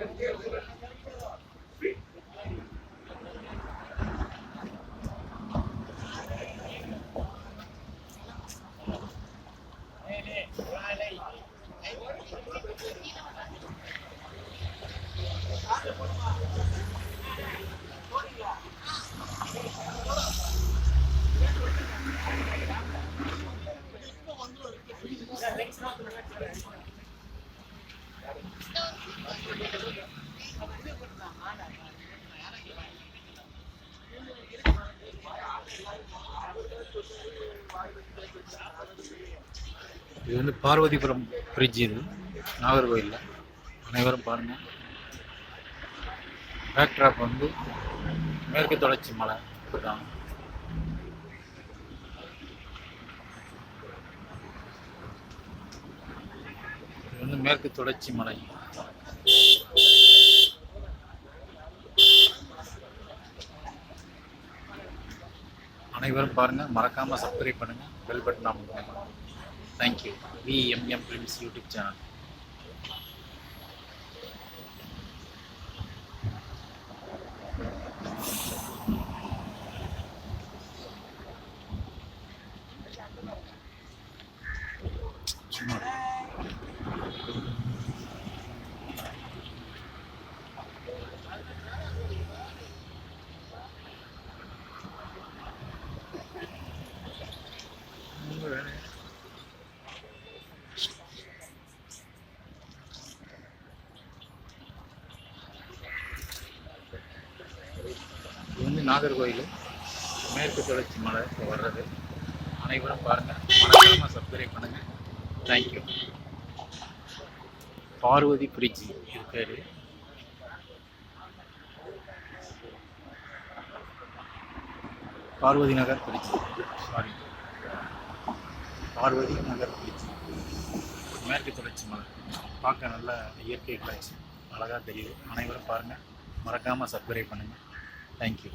Good. இது வந்து Parvathipuram bridge இது. நாகர்கோயிலில் அனைவரும் பாருங்க. பேக்ட்ராப் வந்து மேற்கு தொடர்ச்சி மலை போட்டாங்க இது வந்து மேற்கு தொடர்ச்சி மலை. அனைவரும் பாருங்கள் மறக்காமல் சப்ஸ்கிரைப் பண்ணுங்கள் bell button அமுக்குங்க thank you VMM films YouTube channel சும்மா வந்து நாகர்கோயில். மேற்கு தொடர்ச்சி மலை வர்றது. அனைவரும் பாருங்கள் மறக்காம சப்ஸ்கிரைப் பண்ணுங்கள் தேங்க்யூ பார்வதி பிரிட்ஜ் இருக்காரு Parvathi Nagar bridge. Sorry Parvathi Nagar bridge. மேற்கு தொடர்ச்சி மலை. பார்க்க நல்ல இயற்கை காட்சி அழகாக தெரியுது. அனைவரும் பாருங்கள் மறக்காமல் சப்ஸ்கிரைப் பண்ணுங்கள் Thank you.